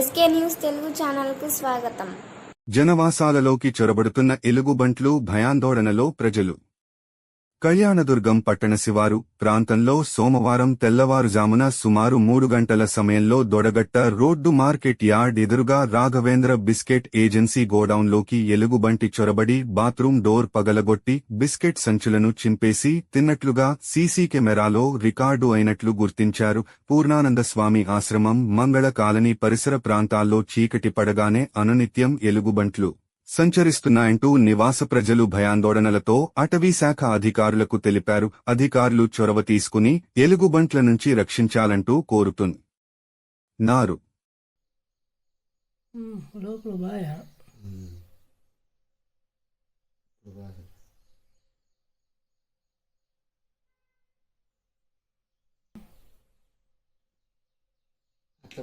SK news Telugu ఛానల్కు స్వాగతం. జనవాసాలలోకి చొరబడుతున్న ఎలుగుబంట్లు భయాందోళనలో ప్రజలు. కళ్యాణదుర్గం పట్టణ శివారు ప్రాంతంలో సోమవారం తెల్లవారుజామున సుమారు మూడు గంటల సమయంలో దొడగట్ట రోడ్డు మార్కెట్ యార్డ్ ఎదురుగా రాఘవేంద్ర బిస్కెట్ ఏజెన్సీ గోడౌన్లోకి ఎలుగుబంటి చొరబడి బాత్రూం డోర్ పగలగొట్టి బిస్కెట్ సంచులను చింపేసి తిన్నట్లుగా సీసీ కెమెరాలో రికార్డు అయినట్లు గుర్తించారు పూర్ణానంద స్వామి ఆశ్రమం మంగళ కాలనీ పరిసర ప్రాంతాల్లో చీకటి పడగానే అనునిత్యం ఎలుగుబంట్లు. సంచరిస్తున్నాయంటూ నివాస ప్రజలు భయాందోళనలతో అటవీ శాఖ అధికారులకు తెలిపారు. అధికారులు చొరవ తీసుకుని ఎలుగుబంట్ల నుంచి రక్షించాలంటూ లోపల బాయా అట్లా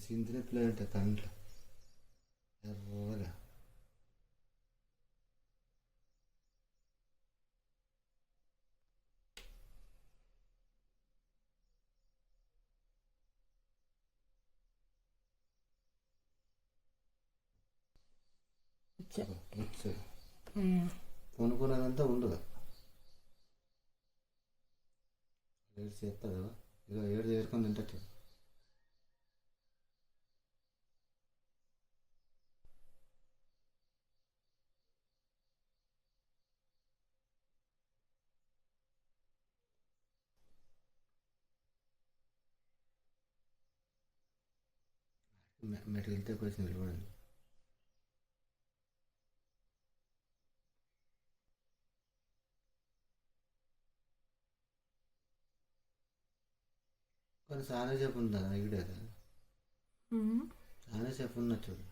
సింతిన ఉంటాయి కంట్లో ఎర్రగా కొనుక్కున్నదంతా ఉండదు ఏడు చేస్తుంది కదా ఇక ఏడు చేరుకొని తింటట్టు మెడికల్ తెచ్చి వచ్చింది చూడండి కానీ చాలా సేపు ఉందా ఈడే ఉమ్. చాలా సేపు ఉన్నట్టు చూడు